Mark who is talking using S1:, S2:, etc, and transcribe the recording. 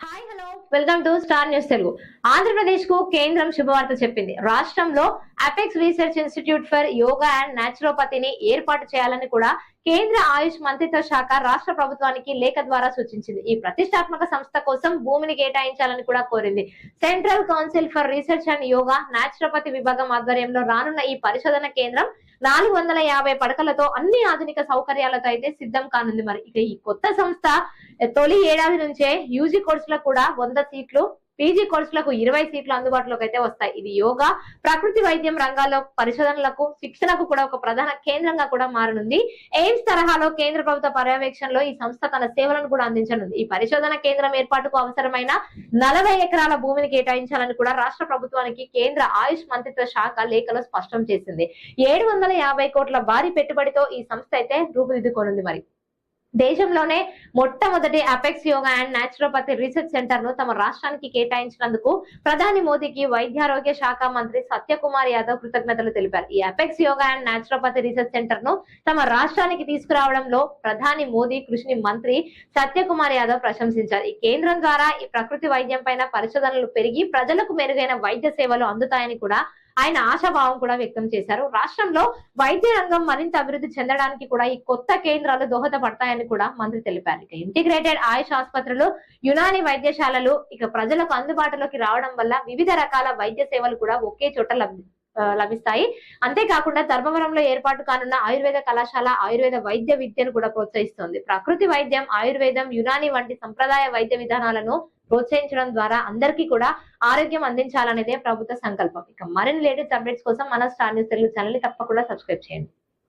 S1: Hi hello welcome to star news Telugu ఆంధ్రప్రదేశ్కు కేంద్రం శుభవార్త చెప్పింది. రాష్ట్రంలో apex research institute for yoga and నాచురోపతిని ఏర్పాటు చేయాలని కూడా కేంద్ర ఆయుష్ మంత్రిత్వ శాఖ రాష్ట్ర ప్రభుత్వానికి లేఖ ద్వారా సూచించింది. ఈ ప్రతిష్టాత్మక సంస్థ కోసం భూమిని కేటాయించాలని కూడా కోరింది. Central council for research and yoga naturopathy విభాగం ఆధ్వర్యంలో రానున్న ఈ పరిశోధన కేంద్రం నాలుగు వందల యాభై పడకలతో అన్ని ఆధునిక సౌకర్యాలతో అయితే సిద్ధం కానుంది. మరి ఇక ఈ కొత్త సంస్థ తొలి ఏడాది నుంచే యూజీ కోర్సులకు కూడా వంద సీట్లు పీజీ కోర్సులకు ఇరవై సీట్లు అందుబాటులోకి అయితే వస్తాయి. ఇది యోగా ప్రకృతి వైద్యం రంగాల్లో పరిశోధనలకు శిక్షణకు కూడా ఒక ప్రధాన కేంద్రంగా కూడా మారనుంది. ఎయిమ్స్ తరహాలో కేంద్ర ప్రభుత్వ పర్యవేక్షణలో ఈ సంస్థ తన సేవలను కూడా అందించనుంది. ఈ పరిశోధన కేంద్రం ఏర్పాటుకు అవసరమైన నలభై ఎకరాల భూమిని కేటాయించాలని కూడా రాష్ట్ర ప్రభుత్వానికి కేంద్ర ఆయుష్ మంత్రిత్వ శాఖ లేఖలో స్పష్టం చేసింది. ఏడు వందల యాభై కోట్ల భారీ పెట్టుబడితో ఈ సంస్థ అయితే రూపుదిద్దుకోనుంది మరి. దేశంలోనే మొట్టమొదటి apex yoga and naturopathy research సెంటర్ను తమ రాష్ట్రానికి కేటాయించినందుకు ప్రధాని మోదీకి వైద్యారోగ్య శాఖ మంత్రి సత్యకుమార్ యాదవ్ కృతజ్ఞతలు తెలిపారు. ఈ apex yoga and naturopathy research సెంటర్ను తమ రాష్ట్రానికి తీసుకురావడంలో ప్రధాని మోదీ కృషిని మంత్రి సత్యకుమార్ యాదవ్ ప్రశంసించారు. ఈ కేంద్రం ద్వారా ఈ ప్రకృతి వైద్యం పైన పరిశోధనలు పెరిగి ప్రజలకు మెరుగైన వైద్య సేవలు అందుతాయని కూడా ఆయన ఆశాభావం కూడా వ్యక్తం చేశారు. రాష్ట్రంలో వైద్య రంగం మరింత అభివృద్ధి చెందడానికి కూడా ఈ కొత్త కేంద్రాలు దోహదపడతాయని కూడా మంత్రి తెలిపారు. ఇక ఇంటిగ్రేటెడ్ ఆయుష్ ఆసుపత్రులు యునాని వైద్యశాలలు ఇక ప్రజలకు అందుబాటులోకి రావడం వల్ల వివిధ రకాల వైద్య సేవలు కూడా ఒకే చోట లభి లభిస్తాయి. అంతేకాకుండా ధర్మవరంలో ఏర్పాటు కానున్న ఆయుర్వేద కళాశాల ఆయుర్వేద వైద్య విద్యను కూడా ప్రోత్సహిస్తోంది. ప్రకృతి వైద్యం ఆయుర్వేదం యునాని వంటి సంప్రదాయ వైద్య విధానాలను ప్రోత్సహించడం ద్వారా అందరికీ కూడా ఆరోగ్యం అందించాలనేదే ప్రభుత్వ సంకల్పం. ఇక మరిన్ని లేటెస్ట్ అప్డేట్స్ కోసం మన స్టార్ న్యూస్ తెలుగు ఛానల్ని తప్పకుండా సబ్స్క్రైబ్ చేయండి.